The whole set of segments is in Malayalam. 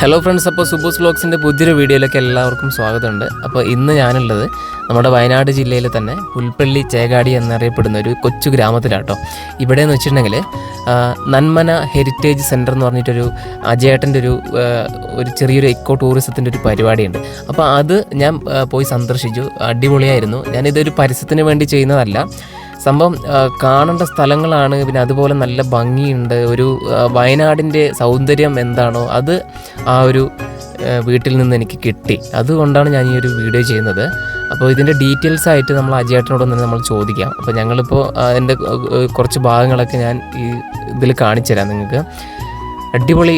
ഹലോ ഫ്രണ്ട്സ് അപ്പോൾ സുബോസ് വ്ലോഗ്സിന്റെ പുതിയൊരു വീഡിയോയിലേക്ക് എല്ലാവർക്കും സ്വാഗതമുണ്ട്. അപ്പോൾ ഇന്ന് ഞാനുള്ളത് നമ്മുടെ വയനാട് ജില്ലയിൽ തന്നെ പുൽപ്പള്ളി ചേകാടി എന്നറിയപ്പെടുന്ന ഒരു കൊച്ചു ഗ്രാമത്തിലാട്ടോ. ഇവിടെ എന്ന് വെച്ചിട്ടുണ്ടെങ്കിൽ നന്മന ഹെറിറ്റേജ് സെന്റർ എന്ന് പറഞ്ഞിട്ടൊരു അജയേട്ടന്റെ ഒരു ഒരു ചെറിയൊരു എക്കോ ടൂറിസത്തിന്റെ ഒരു പരിപാടിയുണ്ട്. അപ്പോൾ അത് ഞാൻ പോയി സന്ദർശിച്ചു. അടിപൊളിയായിരുന്നു. ഞാനിതൊരു പരസ്യത്തിന് വേണ്ടി ചെയ്യുന്നതല്ല. സംഭവം കാണേണ്ട സ്ഥലങ്ങളാണ് പിന്നെ അതുപോലെ നല്ല ഭംഗിയുണ്ട്. ഒരു വയനാടിന്റെ സൗന്ദര്യം എന്താണോ അത് ആ ഒരു വീട്ടിൽ നിന്ന് എനിക്ക് കിട്ടി. അതുകൊണ്ടാണ് ഞാൻ ഈ ഒരു വീഡിയോ ചെയ്യുന്നത്. അപ്പോൾ ഇതിന്റെ ഡീറ്റെയിൽസ് ആയിട്ട് നമ്മൾ അജയേട്ടനോടൊന്ന് നമ്മൾ ചോദിക്കാം. അപ്പോൾ ഞങ്ങളിപ്പോൾ അതിന്റെ കുറച്ച് ഭാഗങ്ങളൊക്കെ ഞാൻ ഈ ഇതിൽ കാണിച്ചു തരാം നിങ്ങൾക്ക്. അടിപൊളി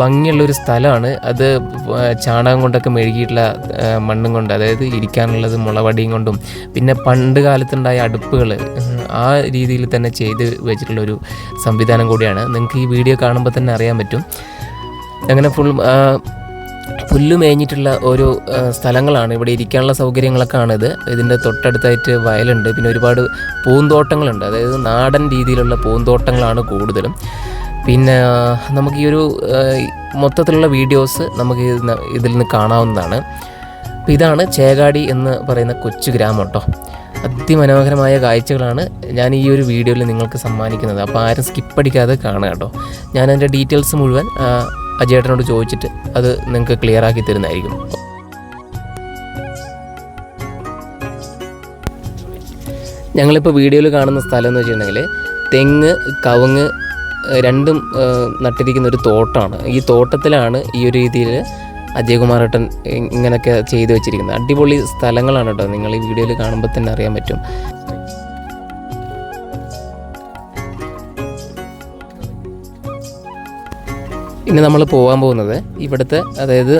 ഭംഗിയുള്ള ഭംഗിയുള്ളൊരു സ്ഥലമാണ്. അത് ചാണകം കൊണ്ടൊക്കെ മെഴുകിയിട്ടുള്ള മണ്ണും കൊണ്ട് അതായത് ഇരിക്കാനുള്ളത് മുളവടിയും കൊണ്ടും പിന്നെ പണ്ട് കാലത്തുണ്ടായ അടുപ്പുകൾ ആ രീതിയിൽ തന്നെ ചെയ്ത് വെച്ചിട്ടുള്ളൊരു സംവിധാനം കൂടിയാണ്. നിങ്ങൾക്ക് ഈ വീഡിയോ കാണുമ്പോൾ തന്നെ അറിയാൻ പറ്റും. അങ്ങനെ ഫുൾ പുല്ല് മേഞ്ഞിട്ടുള്ള ഒരു സ്ഥലങ്ങളാണ്. ഇവിടെ ഇരിക്കാനുള്ള സൗകര്യങ്ങളൊക്കെ ആണിത് ഇതിന്റെ തൊട്ടടുത്തായിട്ട് വയലുണ്ട്. പിന്നെ ഒരുപാട് പൂന്തോട്ടങ്ങളുണ്ട്. അതായത് നാടൻ രീതിയിലുള്ള പൂന്തോട്ടങ്ങളാണ് കൂടുതലും. പിന്നെ നമുക്ക് ഈ ഒരു മൊത്തത്തിലുള്ള വീഡിയോസ് നമുക്ക് ഇതിൽ നിന്ന് കാണാവുന്നതാണ്. അപ്പോൾ ഇതാണ് ചേകാടി എന്ന് പറയുന്ന കൊച്ചു ഗ്രാമം കേട്ടോ. അതിമനോഹരമായ കാഴ്ചകളാണ് ഞാൻ ഈ ഒരു വീഡിയോയിൽ നിങ്ങൾക്ക് സമ്മാനിക്കുന്നത്. അപ്പോൾ ആരും സ്കിപ്പ് അടിക്കാതെ കാണുക കേട്ടോ. ഞാൻ അതിന്റെ ഡീറ്റെയിൽസ് മുഴുവൻ അജയേട്ടനോട് ചോദിച്ചിട്ട് അത് നിങ്ങൾക്ക് ക്ലിയർ ആക്കി തരുന്നതായിരിക്കും. ഞങ്ങളിപ്പോൾ വീഡിയോയിൽ കാണുന്ന സ്ഥലം എന്ന് വെച്ചിട്ടുണ്ടെങ്കിൽ തെങ്ങ് കവുങ്ങ് രണ്ടും നട്ടിരിക്കുന്ന ഒരു തോട്ടമാണ് ഈ തോട്ടത്തിലാണ് ഈ ഒരു രീതിയിൽ അജയകുമാറേട്ടൻ ഇങ്ങനെയൊക്കെ ചെയ്തു വെച്ചിരിക്കുന്നത്. അടിപൊളി സ്ഥലങ്ങളാണ് കേട്ടോ. നിങ്ങൾ ഈ വീഡിയോയിൽ കാണുമ്പോൾ തന്നെ അറിയാൻ പറ്റും. ഇനി നമ്മൾ പോകാൻ പോകുന്നത് ഇവിടുത്തെ അതായത്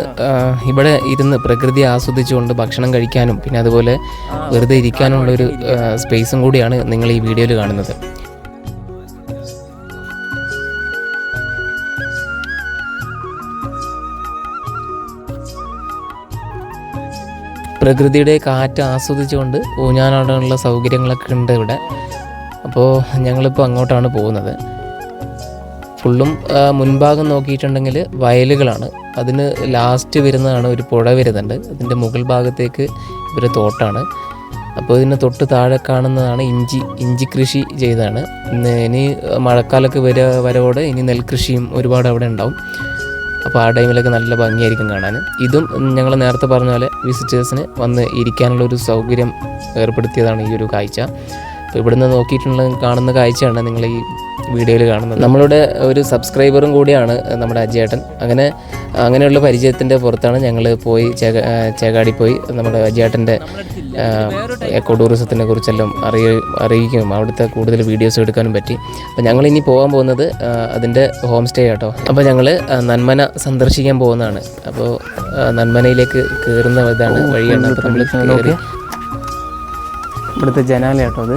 ഇവിടെ ഇരുന്ന് പ്രകൃതി ആസ്വദിച്ചുകൊണ്ട് ഭക്ഷണം കഴിക്കാനും പിന്നെ അതുപോലെ വെറുതെ ഇരിക്കാനുള്ള ഒരു സ്പേസും കൂടിയാണ് നിങ്ങൾ ഈ വീഡിയോയിൽ കാണുന്നത്. പ്രകൃതിയുടെ കാറ്റ് ആസ്വദിച്ചുകൊണ്ട് ഊഞ്ഞാലാടാനുള്ള സൗകര്യങ്ങളൊക്കെ ഉണ്ട് ഇവിടെ. അപ്പോൾ ഞങ്ങളിപ്പോൾ അങ്ങോട്ടാണ് പോകുന്നത്. ഫുള്ളും മുൻഭാഗം നോക്കിയിട്ടുണ്ടെങ്കിൽ വയലുകളാണ്. അതിന് ലാസ്റ്റ് വരുന്നതാണ് ഒരു പുഴ വരുന്നുണ്ട്. അതിന്റെ മുകൾ ഭാഗത്തേക്ക് ഇവർ തോട്ടാണ്. അപ്പോൾ ഇതിന് തൊട്ട് താഴെ കാണുന്നതാണ് ഇഞ്ചി ഇഞ്ചി കൃഷി ചെയ്തതാണ്. ഇനി മഴക്കാലമൊക്കെ വര വരവോടെ ഇനി നെൽകൃഷിയും ഒരുപാട് അവിടെ ഉണ്ടാവും. അപ്പോൾ ആ ടൈമിലൊക്കെ നല്ല ഭംഗിയായിരിക്കും കാണാൻ. ഇതും ഞങ്ങൾ നേരത്തെ പറഞ്ഞ പോലെ വിസിറ്റേഴ്സിന് വന്ന് ഇരിക്കാനുള്ള ഒരു സൗകര്യം ഏർപ്പെടുത്തിയതാണ് ഈ ഒരു കാഴ്ച. അപ്പോൾ ഇവിടുന്ന് നോക്കിയിട്ടുള്ള കാണുന്ന കാഴ്ചയാണ് നിങ്ങൾ ഈ വീഡിയോയിൽ കാണുന്നത്. നമ്മളുടെ ഒരു സബ്സ്ക്രൈബറും കൂടിയാണ് നമ്മുടെ അജയേട്ടൻ. അങ്ങനെ അങ്ങനെയുള്ള പരിചയത്തിന്റെ പുറത്താണ് ഞങ്ങൾ പോയി ചേക ചേകാടി പോയി നമ്മുടെ അജയേട്ടന്റെ എക്കോ ടൂറിസത്തിനെ കുറിച്ചെല്ലാം അറിയ അറിയിക്കും. അവിടുത്തെ കൂടുതൽ വീഡിയോസ് എടുക്കാനും പറ്റി. അപ്പോൾ ഞങ്ങൾ ഇനി പോകാൻ പോകുന്നത് അതിന്റെ ഹോം സ്റ്റേ കേട്ടോ അപ്പോൾ ഞങ്ങൾ നന്മന സന്ദർശിക്കാൻ പോകുന്നതാണ്. അപ്പോൾ നന്മനയിലേക്ക് കയറുന്ന ഇതാണ് വഴിയാണ്. അപ്പോൾ നമ്മൾ കയറി ഇവിടുത്തെ ജനാല കേട്ടോ അത്.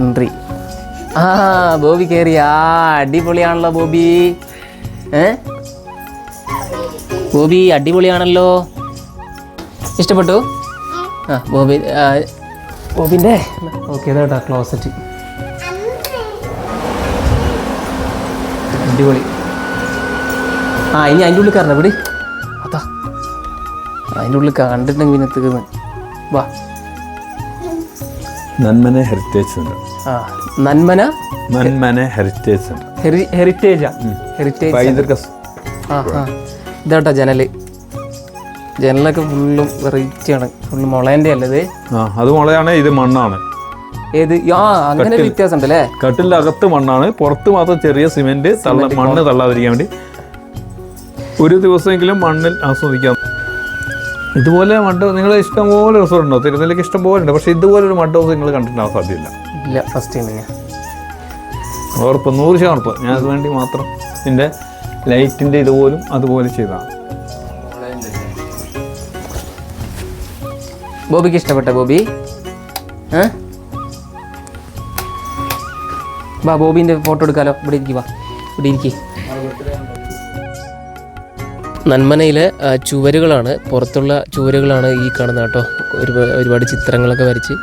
എൻട്രി. ആ ബോബി കയറി ആ അടിപൊളിയാണല്ലോ ബോബി. ഏ? ബോബി അടിപൊളിയാണല്ലോ. ഇഷ്ടപ്പെട്ടു? ആ ബോബി ബോബിന്റെ ഓക്കെ ഇതാ ക്ലോസറ്റ് അടിപൊളി. ആ ഇനി അതിന്റെ ഉള്ളിൽ കയറണം ഇവിടെ അതാ. അതിന്റെ ഉള്ളിൽ കണ്ടിട്ടുണ്ടെങ്കിൽ പിന്നെ തീർന്ന് വാ. നന്മനെ ഹെറിറ്റേജ് ആ നന്മന നന്മനെ ഹെറിറ്റേജ് സെന്റർ ഹെറിറ്റേജാ ഹെറിറ്റേജ് പൈതൃക സ് ആ ആ. ഇതാട്ടോ ജനൽ. ജനലൊക്കെ ഫുള്ളും വെറൈറ്റി ആണ്. ഫുള്ള് മുളേന്റെ അല്ലേ അത് മുളയാണ് ഇത് മണ്ണാണ്. ഏത്? ആ അങ്ങനെ വ്യത്യാസം ഉണ്ടല്ലേ കട്ടിലിന്റെ അകത്ത് മണ്ണാണ്. പുറത്ത് മാത്രം ചെറിയ സിമെന്റ് തള്ള മണ്ണ് തള്ളാതിരിക്കാൻ വേണ്ടി. ഒരു ദിവസമെങ്കിലും മണ്ണിൽ ആസ്വദിക്കാം. ഇതുപോലെ മഡ് നിങ്ങൾ ഇഷ്ടംപോലെ റിസോർട്ട് ഉണ്ടോ? തിരുനെല്ലിക്ക് ഇഷ്ടംപോലെ ഉണ്ട്. പക്ഷേ ഇതുപോലെ ഒരു മഡ് ഹൗസ് നിങ്ങൾ കണ്ടിട്ടുണ്ടാവാൻ സാധ്യമില്ല ഇല്ല ഫസ്റ്റ് ടൈം ഞാൻ ഉറപ്പ് നൂറ് ശതമാനം ഉറപ്പ്. ഞാൻ അത് വേണ്ടി മാത്രം ഇതിന്റെ ലൈറ്റിന്റെ ഇതുപോലും അതുപോലെ ചെയ്തതാണ്. ബോബിക്ക് ഇഷ്ടപ്പെട്ട ബോബി? വാ ബോബിന്റെ ഫോട്ടോ എടുക്കാലോ. ഇവിടെ ഇരിക്കുക വാ. ഇവിടെ ഇരിക്കുക നന്മനയിലെ ചുവരുകളാണ് പുറത്തുള്ള ചുവരുകളാണ് ഈ കാണുന്നത് കേട്ടോ. ഒരുപാട് ഒരുപാട് ചിത്രങ്ങളൊക്കെ വരച്ച്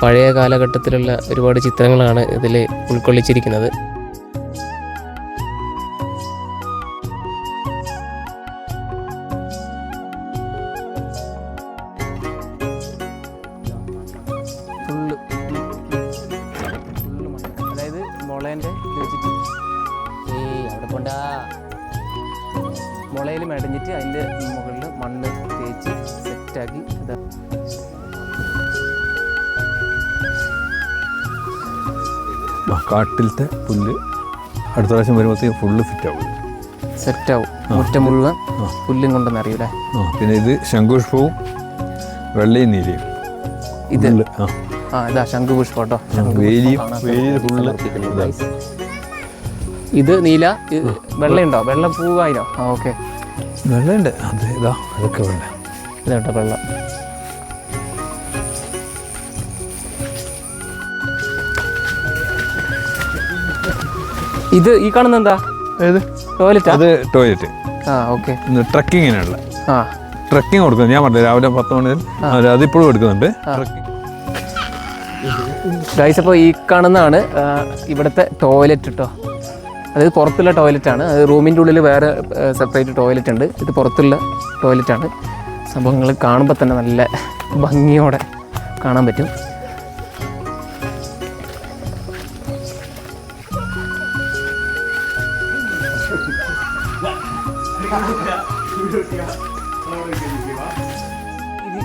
പഴയ കാലഘട്ടത്തിലുള്ള ഒരുപാട് ചിത്രങ്ങളാണ് ഇതിൽ ഉൾക്കൊള്ളിച്ചിരിക്കുന്നത്. കാട്ടിലത്തെ പുല്ല് അടുത്ത പ്രാവശ്യം വരുമ്പോഴത്തേക്ക് ഫുള്ള് ഫിറ്റ് ആവും. സെറ്റാവും മുറ്റം മുഴുവൻ പുല്ലും കൊണ്ടെന്ന് അറിയൂലേ? ആ പിന്നെ ഇത് ശംഖുഷ്പവും വെള്ളയും നീലയും. ഇത്? ആ. ആ ഇതാ ശംഖുപുഷ്പം കേട്ടോ. വേലിയും വേലിയിൽ ഫുള്ള് ഇത്. നീല ഇത് വെള്ളയുണ്ടോ? വെള്ള പൂവായിരോ ആ ഓക്കെ വെള്ളയുണ്ട്. അതെ ഇതാ അതൊക്കെ വെള്ള ഇതാട്ടോ വെള്ളം. ഇത് ഈ കാണുന്ന എന്താ? ഏത്? ടോയ്ലറ്റ്? അത് ടോയ്ലറ്റ്. ആ ഓക്കെ. ട്രക്കിങ്ങിനുള്ള. ആ. ട്രക്കിംഗ് കൊടുക്കുന്നു ഞാൻ പറഞ്ഞു രാവിലെ പത്ത് മണി അതിപ്പോഴും എടുക്കുന്നുണ്ട്. ട്രക്കിംഗ്. ഗൈസ് അപ്പോൾ ഈ കാണുന്നതാണ് ഇവിടുത്തെ ടോയ്ലറ്റ് കേട്ടോ അതായത് പുറത്തുള്ള ടോയ്ലറ്റ് ആണ് അത് റൂമിന്റെ ഉള്ളിൽ വേറെ സെപ്പറേറ്റ് ടോയ്ലറ്റ് ഉണ്ട്. ഇത് പുറത്തുള്ള ടോയ്ലറ്റ് ആണ് സംഭവങ്ങൾ കാണുമ്പോൾ തന്നെ നല്ല ഭംഗിയോടെ കാണാൻ പറ്റും.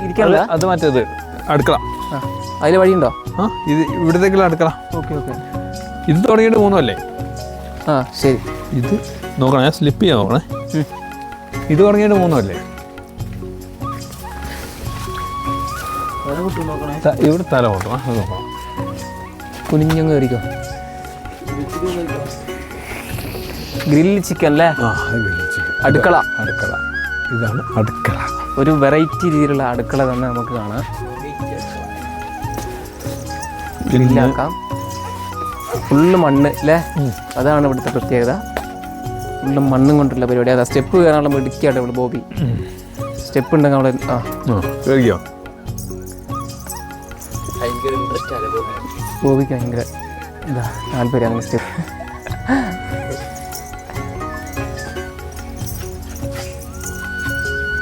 ഇരിക്കാനുള്ള അത് മറ്റേത് അടുക്കള. അതിൽ വഴിയുണ്ടോ? ആ ഇത് ഇവിടത്തേക്കുള്ള അടുക്കള. Okay okay. ഇത് തുടങ്ങിയിട്ട് മൂന്നല്ലേ ആ ശരി. ഇത് നോക്കണം ഞാൻ സ്ലിപ്പ് ചെയ്യാൻ നോക്കണേ. ഇത് തുടങ്ങിയിട്ട് പോകുന്നല്ലേ ത- ഇവിടെ തല നോക്കണം അത് നോക്കണം. കുനിഞ്ഞങ്ങ് കയറിക്കോ. ഗ്രില്ല് ചിക്കൻ അല്ലേ? കഴിച്ചു. അടുക്കള. അടുക്കള. ഇതാണ് അടുക്കള. ഒരു വെറൈറ്റി രീതിയിലുള്ള അടുക്കള തന്നെ നമുക്ക് കാണാം. ഗ്രില്ലാക്കാം ഫുള്ള് മണ്ണ് അല്ലേ? അതാണ് ഇവിടുത്തെ പ്രത്യേകത. ഫുള്ള് മണ്ണും കൊണ്ടുള്ള പരിപാടി. അതാ സ്റ്റെപ്പ് കയറാനുള്ള മിടുക്കിയാണ് ഇവിടെ ബോബി. സ്റ്റെപ്പ് ഉണ്ടെങ്കിൽ അവിടെ ആ. ഇൻട്രസ്റ്റ് ആണ് ബോബിക്ക് ഭയങ്കര ഇതാ താല്പര്യം അങ്ങനെ സ്റ്റെപ്പ്.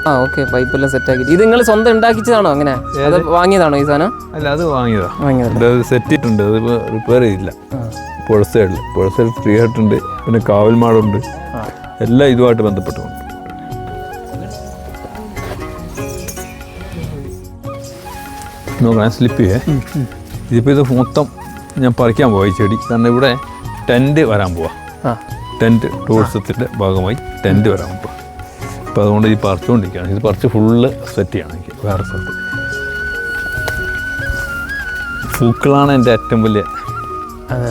ആ ഓക്കെ പൈപ്പെല്ലാം സെറ്റ് ആക്കി ഇത് നിങ്ങൾ സ്വന്തം ഉണ്ടാക്കിച്ചതാണോ അങ്ങനെ? അത് വാങ്ങിയതാണോ ഈ സാധനം? അല്ല അത് വാങ്ങിയതാ. വാങ്ങിയതല്ല? സെറ്റ് ചെയ്തിട്ടുണ്ട് അത് റിപ്പയർ ചെയ്തില്ല. ആ. പുഴസൈഡിൽ പുഴസൈഡ് ഫ്രീ ആയിട്ടുണ്ട് പിന്നെ കാവൽമാടുണ്ട് എല്ലാം ഇതുമായിട്ട് ബന്ധപ്പെട്ടുകൊണ്ട് നോക്കണം സ്ലിപ്പ് ചെയ്യേ. ഇതിപ്പോൾ ഇത് മൊത്തം ഞാൻ പറിക്കാൻ പോയി ചെടി. കാരണം ഇവിടെ ടെന്റ് വരാൻ പോവാ. ആ. ടെന്റ് ടൂറിസത്തിന്റെ ഭാഗമായി ടെന്റ് വരാൻ പോവാ. അപ്പോൾ അതുകൊണ്ട് ഈ പറിച്ചുകൊണ്ടിരിക്കുകയാണ് ഇത് പറിച്ച് ഫുള്ള് സെറ്റ് ചെയ്യണം എനിക്ക് വേറെ സ്ഥലത്ത്. പൂക്കളാണ് എന്റെ ഏറ്റവും വലിയ അതെ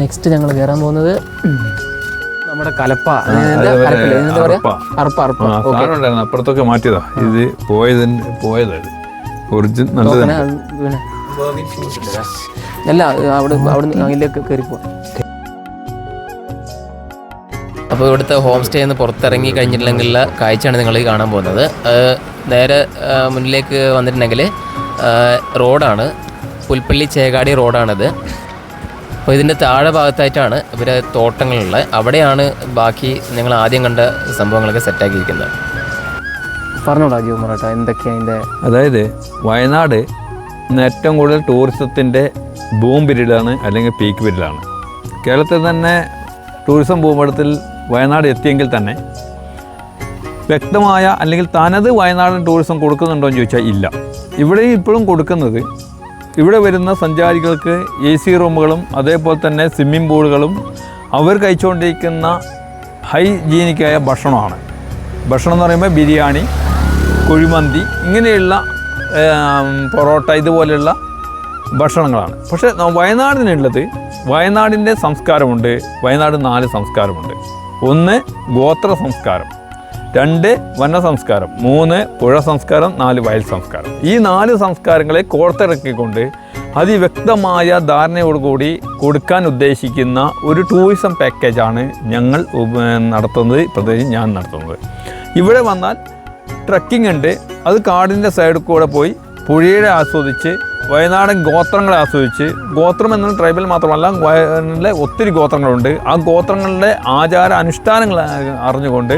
നെക്സ്റ്റ് ഞങ്ങൾ കയറാൻ പോകുന്നത് നമ്മുടെ കലപ്പ. എന്താ പറയാ? അപ്പുറത്തൊക്കെ മാറ്റിയതാ. ഇത് പോയതിന് പോയത് ഒറിജിനൽ നല്ലതാണ് അല്ല അവിടെ അവിടെ അതിലേക്ക് കയറി പോവാം. അപ്പോൾ ഇവിടുത്തെ ഹോം സ്റ്റേ നിന്ന് പുറത്തിറങ്ങി കഴിഞ്ഞിട്ടുണ്ടെങ്കിലുള്ള കാഴ്ചയാണ് നിങ്ങൾ ഈ കാണാൻ പോകുന്നത്. നേരെ മുന്നിലേക്ക് വന്നിട്ടുണ്ടെങ്കിൽ റോഡാണ്. പുൽപ്പള്ളി ചേകാടി റോഡാണിത്. അപ്പോൾ ഇതിന്റെ താഴെ ഭാഗത്തായിട്ടാണ് ഇവരെ തോട്ടങ്ങളുള്ളത് അവിടെയാണ് ബാക്കി നിങ്ങൾ ആദ്യം കണ്ട സംഭവങ്ങളൊക്കെ സെറ്റാക്കിയിരിക്കുന്നത് പറഞ്ഞോളാ ജീവമറാട്ട എന്തൊക്കെയാണ് അതിന്റെ അതായത് വയനാട് ഇന്ന് ഏറ്റവും കൂടുതൽ ടൂറിസത്തിന്റെ ബൂം പിരീഡാണ് അല്ലെങ്കിൽ പീക്ക് പിരീഡാണ് കേരളത്തിൽ തന്നെ ടൂറിസം ഭൂപടത്തിൽ വയനാട് എത്തിയെങ്കിൽ തന്നെ വ്യക്തമായ അല്ലെങ്കിൽ തനത് വയനാടൻ ടൂറിസം കൊടുക്കുന്നുണ്ടോ എന്ന് ചോദിച്ചാൽ ഇല്ല. ഇവിടെയും ഇപ്പോഴും കൊടുക്കുന്നത് ഇവിടെ വരുന്ന സഞ്ചാരികൾക്ക് എ സി റൂമുകളും അതേപോലെ തന്നെ സ്വിമ്മിംഗ് പൂളുകളും അവർ കഴിച്ചുകൊണ്ടിരിക്കുന്ന ഹൈജീനിക്കായ ഭക്ഷണമാണ്. ഭക്ഷണം എന്ന് പറയുമ്പോൾ ബിരിയാണി കുഴിമന്തി ഇങ്ങനെയുള്ള പൊറോട്ട ഇതുപോലെയുള്ള ഭക്ഷണങ്ങളാണ്. പക്ഷേ വയനാടിനുള്ളത് വയനാടിന്റെ സംസ്കാരമുണ്ട് വയനാട് നാല് സംസ്കാരമുണ്ട്. ഒന്ന് ഗോത്ര സംസ്കാരം. രണ്ട് വന സംസ്കാരം മൂന്ന് പുഴ സംസ്കാരം നാല് വയൽ സംസ്കാരം ഈ നാല് സംസ്കാരങ്ങളെ കോർത്തിറക്കിക്കൊണ്ട് അതിവ്യക്തമായ ധാരണയോടുകൂടി കൊടുക്കാൻ ഉദ്ദേശിക്കുന്ന ഒരു ടൂറിസം പാക്കേജാണ് ഞങ്ങൾ നടത്തുന്നത് പ്രത്യേകിച്ച് ഞാൻ നടത്തുന്നത്. ഇവിടെ വന്നാൽ ട്രക്കിംഗ് ഉണ്ട്. അത് കാടിന്റെ സൈഡിൽ കൂടെ പോയി പുഴയെ ആസ്വദിച്ച് വയനാടൻ ഗോത്രങ്ങളെ ആസ്വദിച്ച് ഗോത്രം എന്ന ട്രൈബൽ മാത്രമല്ല വയനാട്ടിലെ ഒത്തിരി ഗോത്രങ്ങളുണ്ട്. ആ ഗോത്രങ്ങളുടെ ആചാര അനുഷ്ഠാനങ്ങൾ അറിഞ്ഞുകൊണ്ട്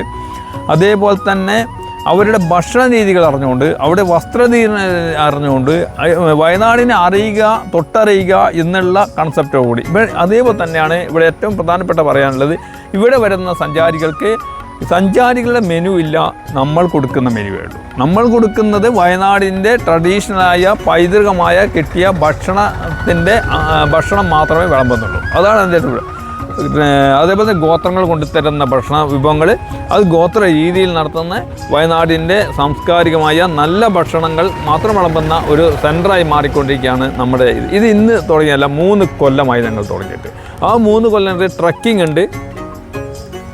അതേപോലെ തന്നെ അവരുടെ ഭക്ഷണ രീതികൾ അറിഞ്ഞുകൊണ്ട് അവരുടെ വസ്ത്രരീതി അറിഞ്ഞുകൊണ്ട് വയനാടിനെ അറിയുക തൊട്ടറിയുക എന്നുള്ള കൺസെപ്റ്റോ കൂടി അതേപോലെ തന്നെയാണ് ഇവിടെ ഏറ്റവും പ്രധാനപ്പെട്ട പറയാനുള്ളത്. ഇവിടെ വരുന്ന സഞ്ചാരികൾക്ക് സഞ്ചാരികളുടെ മെനു ഇല്ല നമ്മൾ കൊടുക്കുന്ന മെനുവേ ഉള്ളൂ. നമ്മൾ കൊടുക്കുന്നത് വയനാടിന്റെ ട്രഡീഷണലായ പൈതൃകമായ കിട്ടിയ ഭക്ഷണത്തിന്റെ ഭക്ഷണം മാത്രമേ വിളമ്പുന്നുള്ളൂ. അതാണ് എന്റെ അതേപോലെ തന്നെ ഗോത്രങ്ങൾ കൊണ്ടുതരുന്ന ഭക്ഷണ വിഭവങ്ങൾ അത് ഗോത്ര രീതിയിൽ നടത്തുന്ന വയനാടിന്റെ സാംസ്കാരികമായ നല്ല ഭക്ഷണങ്ങൾ മാത്രം വിളമ്പുന്ന ഒരു സെന്ററായി മാറിക്കൊണ്ടിരിക്കുകയാണ് നമ്മുടെ ഇത്. ഇത് ഇന്ന് തുടങ്ങിയല്ല മൂന്ന് കൊല്ലമായി ഞങ്ങൾ തുടങ്ങിയിട്ട്. ആ മൂന്ന് കൊല്ലം ട്രക്കിംഗ് ഉണ്ട്.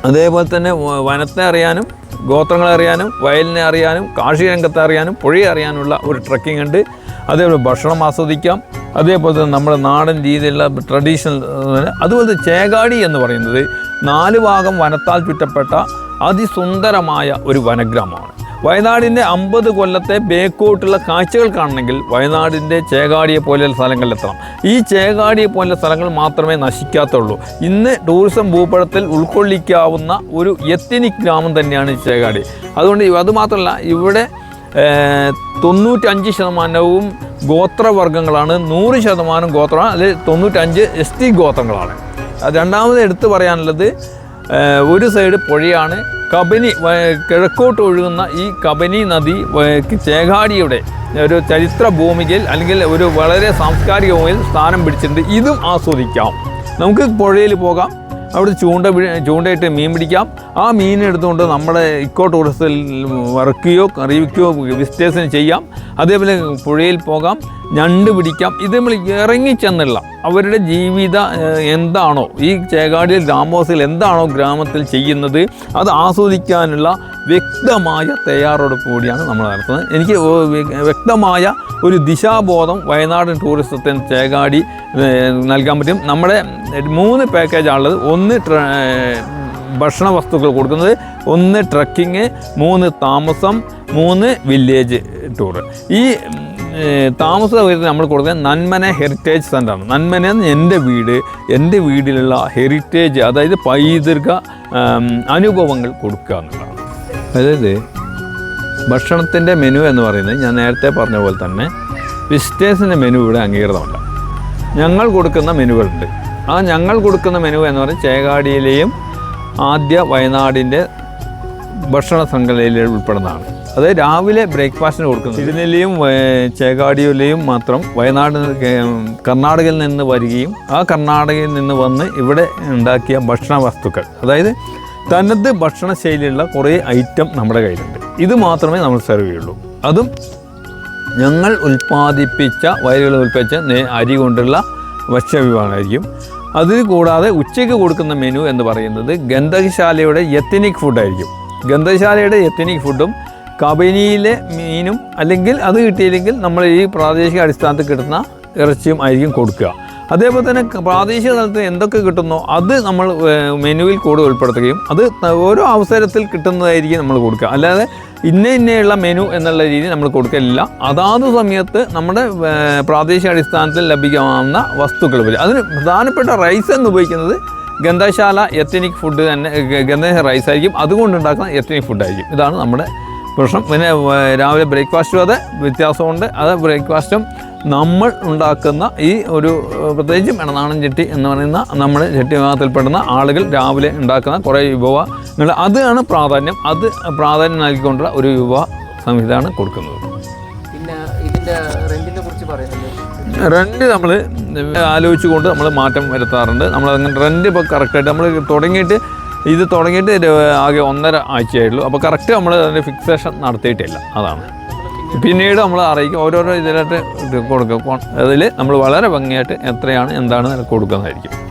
അതേപോലെ തന്നെ വനത്തെ അറിയാനും ഗോത്രങ്ങളെ അറിയാനും വയലിനെ അറിയാനും കാർഷിക രംഗത്തെ അറിയാനും പുഴയെ അറിയാനുള്ള ഒരു ട്രക്കിംഗ് ഉണ്ട്. അതേപോലെ ഭക്ഷണം ആസ്വദിക്കാം. അതേപോലെ തന്നെ നമ്മുടെ നാടൻ രീതിയിലുള്ള ട്രഡീഷണൽ അതുപോലെ ചേകാടി എന്ന് പറയുന്നത് നാല് ഭാഗം വനത്താൽ ചുറ്റപ്പെട്ട അതിസുന്ദരമായ ഒരു വനഗ്രാമമാണ്. വയനാടിന്റെ അമ്പത് കൊല്ലത്തെ ബേക്കോട്ടുള്ള കാഴ്ചകൾ കാണണമെങ്കിൽ വയനാടിന്റെ ചേകാടിയെ പോലെയുള്ള സ്ഥലങ്ങളിലെത്തണം ഈ ചേകാടിയെ പോലെയുള്ള സ്ഥലങ്ങൾ മാത്രമേ നശിക്കാത്തുള്ളൂ. ഇന്ന് ടൂറിസം ഭൂപടത്തിൽ ഉൾക്കൊള്ളിക്കാവുന്ന ഒരു എത്തിനിക് ഗ്രാമം തന്നെയാണ് ചേകാടി. അതുകൊണ്ട് അതുമാത്രമല്ല ഇവിടെ തൊണ്ണൂറ്റഞ്ച് ശതമാനവും ഗോത്രവർഗങ്ങളാണ് നൂറ് ശതമാനം ഗോത്ര അതിൽ തൊണ്ണൂറ്റഞ്ച് എസ് ടി ഗോത്രങ്ങളാണ്. രണ്ടാമത് എടുത്തു പറയാനുള്ളത് ഒരു സൈഡ് പുഴയാണ്. കബനി കിഴക്കോട്ട് ഒഴുകുന്ന ഈ കബനി നദി ചേകാടിയുടെ ഒരു ചരിത്ര ഭൂമികയിൽ അല്ലെങ്കിൽ ഒരു വളരെ സാംസ്കാരിക ഭൂമിയിൽ സ്ഥാനം പിടിച്ചിട്ടുണ്ട്. ഇതും ആസ്വദിക്കാം. നമുക്ക് പുഴയിൽ പോകാം. അവിടെ ചൂണ്ട ചൂണ്ടയിട്ട് മീൻ പിടിക്കാം. ആ മീൻ എടുത്തുകൊണ്ട് നമ്മുടെ ഇക്കോ ടൂറിസത്തിൽ വറുക്കുകയോ അറിയിക്കുകയോ വിസിറ്റേഴ്സിന് ചെയ്യാം. അതേപോലെ പുഴയിൽ പോകാം. ഞണ്ട് പിടിക്കാം. ഇത് നമ്മൾ ഇറങ്ങിച്ചെന്നുള്ള അവരുടെ ജീവിത എന്താണോ ഈ ചേകാടിയിൽ ഗ്രാമവാസികൾ എന്താണോ ഗ്രാമത്തിൽ ചെയ്യുന്നത് അത് ആസ്വദിക്കാനുള്ള വ്യക്തമായ തയ്യാറെടുപ്പ് കൂടിയാണ് നമ്മൾ നടത്തുന്നത്. എനിക്ക് വ്യക്തമായ ഒരു ദിശാബോധം വയനാടൻ ടൂറിസത്തിന് ചേകാടി നൽകാൻ പറ്റും. നമ്മുടെ മൂന്ന് പാക്കേജാണുള്ളത് ഒന്ന് ഭക്ഷണ വസ്തുക്കൾ കൊടുക്കുന്നത് ഒന്ന് ട്രക്കിങ് മൂന്ന് താമസം മൂന്ന് വില്ലേജ് ടൂർ ഈ താമസ സൗകര്യത്തിന് നമ്മൾ കൊടുക്കുന്നത് നന്മന ഹെറിറ്റേജ് സെന്ററാണ് നന്മന എന്റെ വീട് എന്റെ വീട്ടിലുള്ള ഹെറിറ്റേജ് അതായത് പൈതൃക അനുഭവങ്ങൾ കൊടുക്കുക എന്നുള്ളതാണ്. അതായത് ഭക്ഷണത്തിന്റെ മെനു എന്ന് പറയുന്നത് ഞാൻ നേരത്തെ പറഞ്ഞ പോലെ തന്നെ വിസിറ്റേഴ്സിന്റെ മെനു ഇവിടെ അംഗീകൃതമല്ല. ഞങ്ങൾ കൊടുക്കുന്ന മെനുകളുണ്ട് ആ ഞങ്ങൾ കൊടുക്കുന്ന മെനു എന്ന് പറയുന്നത് ചേകാടിയിലെയും ആദ്യ വയനാടിന്റെ ഭക്ഷണ ശൃംഖലയിൽ ഉൾപ്പെടുന്നതാണ്. അത് രാവിലെ ബ്രേക്ക്ഫാസ്റ്റിന് കൊടുക്കുന്നത്. തിരുനെല്ലിയും ചേകാടിയിലെയും മാത്രം വയനാട് കർണാടകയിൽ നിന്ന് വരികയും ആ കർണാടകയിൽ നിന്ന് വന്ന് ഇവിടെ ഉണ്ടാക്കിയ ഭക്ഷണ വസ്തുക്കൾ. അതായത് തനത് ഭക്ഷണ ശൈലിയുള്ള കുറേ ഐറ്റം നമ്മുടെ കയ്യിലുണ്ട്. ഇത് മാത്രമേ നമ്മൾ സെർവ് ചെയ്യുള്ളൂ. അതും ഞങ്ങൾ ഉൽപ്പാദിപ്പിച്ച വയലുകൾ ഉൽപ്പാദിച്ച അരി കൊണ്ടുള്ള ഭക്ഷ്യവിഭവമായിരിക്കും അത് കൂടാതെ ഉച്ചയ്ക്ക് കൊടുക്കുന്ന മെനു എന്ന് പറയുന്നത് ഗന്ധകശാലയുടെ എത്തനിക് ഫുഡായിരിക്കും ഗന്ധകശാലയുടെ എത്തനിക് ഫുഡും കബനിയിലെ മീനും അല്ലെങ്കിൽ അത് കിട്ടിയില്ലെങ്കിൽ നമ്മൾ ഈ പ്രാദേശിക അടിസ്ഥാനത്തിൽ കിട്ടുന്ന ഇറച്ചിയും ആയിരിക്കും കൊടുക്കുക. അതേപോലെ തന്നെ പ്രാദേശിക തലത്തിൽ എന്തൊക്കെ കിട്ടുന്നോ അത് നമ്മൾ മെനുവിൽ കൂടെ ഉൾപ്പെടുത്തുകയും അത് ഓരോ അവസരത്തിൽ കിട്ടുന്നതായിരിക്കും നമ്മൾ കൊടുക്കുക. അല്ലാതെ ഇന്ന ഇന്നയുള്ള മെനു എന്നുള്ള രീതി നമ്മൾ കൊടുക്കലില്ല. അതാത് സമയത്ത് നമ്മുടെ പ്രാദേശിക അടിസ്ഥാനത്തിൽ ലഭിക്കാവുന്ന വസ്തുക്കൾ വരും. അതിന് പ്രധാനപ്പെട്ട റൈസ് എന്ന് ഉപയോഗിക്കുന്നത് ഗന്ധശാല എത്തനിക് ഫുഡ് തന്നെ ഗന്ധ റൈസ് ആയിരിക്കും. അതുകൊണ്ടുണ്ടാക്കുന്ന എത്തനിക് ഫുഡായിരിക്കും ഇതാണ് നമ്മുടെ പ്രശ്നം. പിന്നെ രാവിലെ ബ്രേക്ക്ഫാസ്റ്റും അതെ വ്യത്യാസമുണ്ട്. അത് ബ്രേക്ക്ഫാസ്റ്റും നമ്മൾ ഉണ്ടാക്കുന്ന ഈ ഒരു പ്രത്യേകിച്ചും ഇടനാടൻ ചെട്ടി എന്ന് പറയുന്ന നമ്മൾ ചെട്ടി വിഭാഗത്തിൽപ്പെടുന്ന ആളുകൾ രാവിലെ ഉണ്ടാക്കുന്ന കുറേ വിഭവങ്ങൾ. അതാണ് പ്രാധാന്യം. അത് പ്രാധാന്യം നൽകിക്കൊണ്ടുള്ള ഒരു വിഭവ സംഹിതയാണ് കൊടുക്കുന്നത്. പിന്നെ കുറിച്ച് പറയുന്നത്? റെന്റ് നമ്മൾ ആലോചിച്ചുകൊണ്ട് നമ്മൾ മാറ്റം വരുത്താറുണ്ട്. നമ്മൾ അങ്ങനെ റെന്റ് ഇപ്പോൾ കറക്റ്റായിട്ട് നമ്മൾ തുടങ്ങിയിട്ട് ഇത് തുടങ്ങിയിട്ട് ആകെ ഒന്നര ആഴ്ചയായിട്ടുള്ളൂ. അപ്പോൾ കറക്റ്റ് നമ്മൾ അതിന്റെ ഫിക്സേഷൻ നടത്തിയിട്ടില്ല. അതാണ്. പിന്നീട് നമ്മൾ അറിയിക്കും ഓരോരോ ഇതിലായിട്ട് ഇത് കൊടുക്കും. അതിൽ നമ്മൾ വളരെ ഭംഗിയായിട്ട് എത്രയാണ് എന്താണ് കൊടുക്കുന്നതായിരിക്കും.